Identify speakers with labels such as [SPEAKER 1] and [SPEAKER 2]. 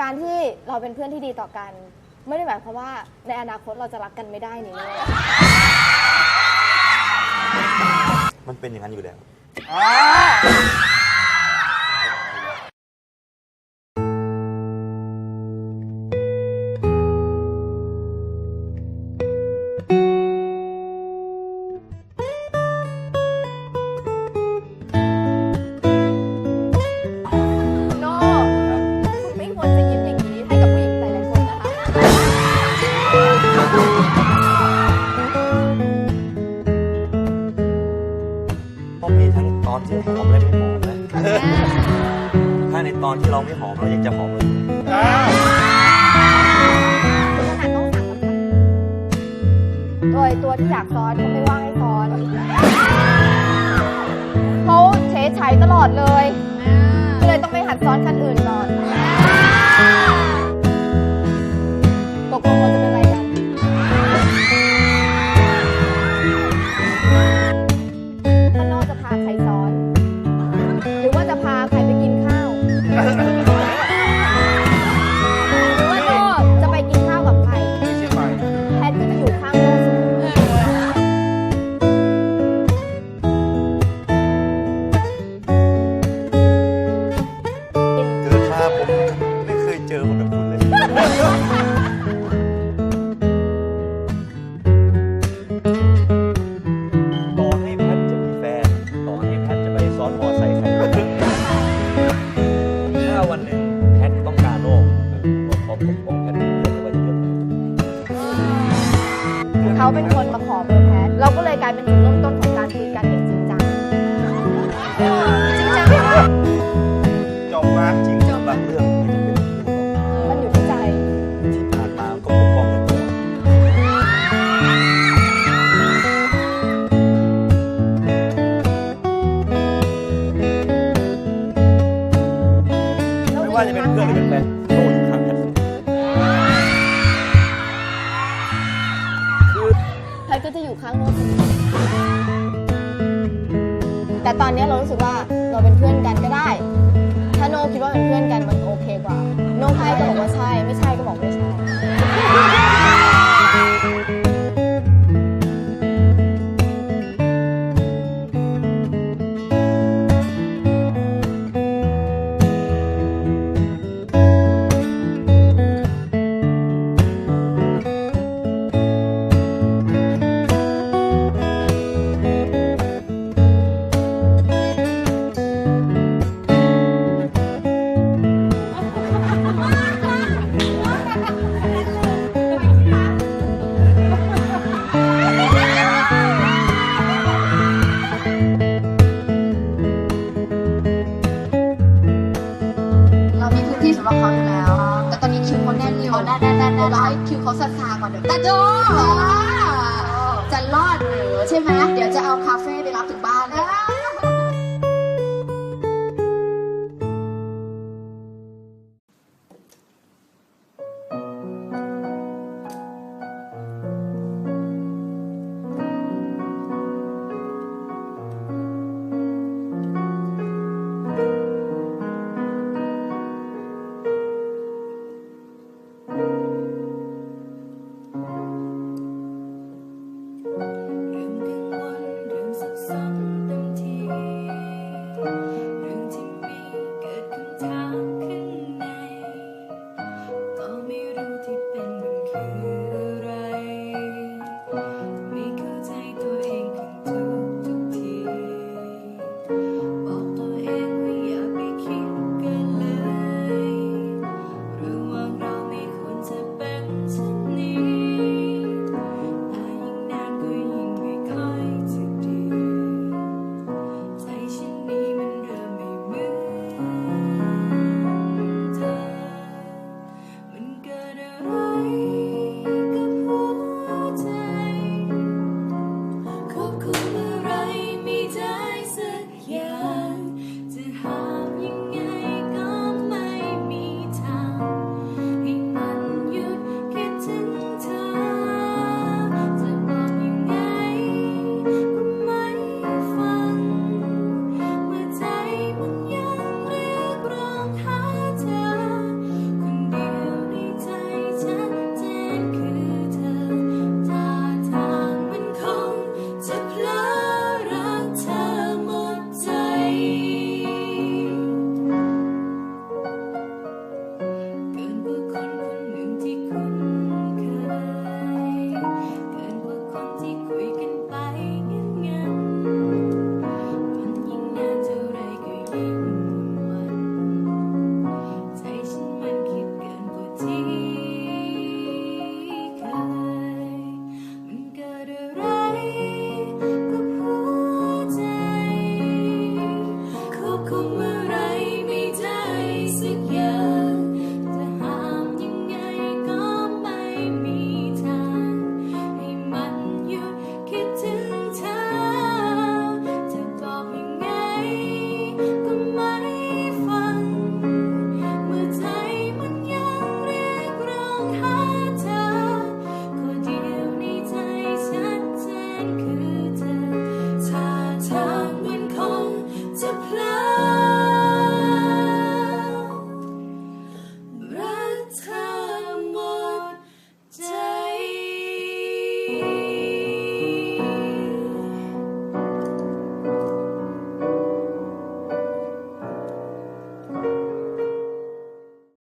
[SPEAKER 1] การที่เราเป็นเพื่อนที่ดีต่อกัน ไม่ได้หมายความว่าในอนาคตเราจะรักกันไม่ได้นี่เลย
[SPEAKER 2] มันเป็นอย่างนั้นอยู่แล้ว
[SPEAKER 1] โอน
[SPEAKER 2] ที่หอมและไม่หอมนะ ถ้าในตอนที่เราไม่หอมเรายังจะหอมเลย
[SPEAKER 1] ขนาดต้องสั่งกับโดยตัวที่อยากซ้อนเขาไม่ว่างให้ซ้อนเขาเฉยฉายตลอดเลย ก็เลยต้องไปหัดซ้อนคันอื่น เขาเป็
[SPEAKER 2] นคนมา
[SPEAKER 1] ขอเบอร์แพทเราก็เลยกลายเป็นจุดเริ่มต้นของการคุยกันอย่างจริงจังจริงจังมคะ
[SPEAKER 2] จบมาจริงบางเรื่องไม่จำเป็นต้องพูดหรอก
[SPEAKER 1] มันอยู่ที่ใจ
[SPEAKER 2] ที่ผ่านมาก็ปกป้องกันตลอดไม่ว่าจะเป็นเพื่อนหรือเป็นแฟนโตอยู่
[SPEAKER 1] แต่ตอนนี้เรารู้สึกว่า เขา
[SPEAKER 3] แน่นอยู่แน่นแน่นแน่นเราให้คิวเขาซาซาก่อนเดี๋ยวแต่โจจะรอดหรือใช่ไหมเดี๋ยวจะเอาคาเฟ่
[SPEAKER 4] เมื่อไรไม่ได้สักอย่าง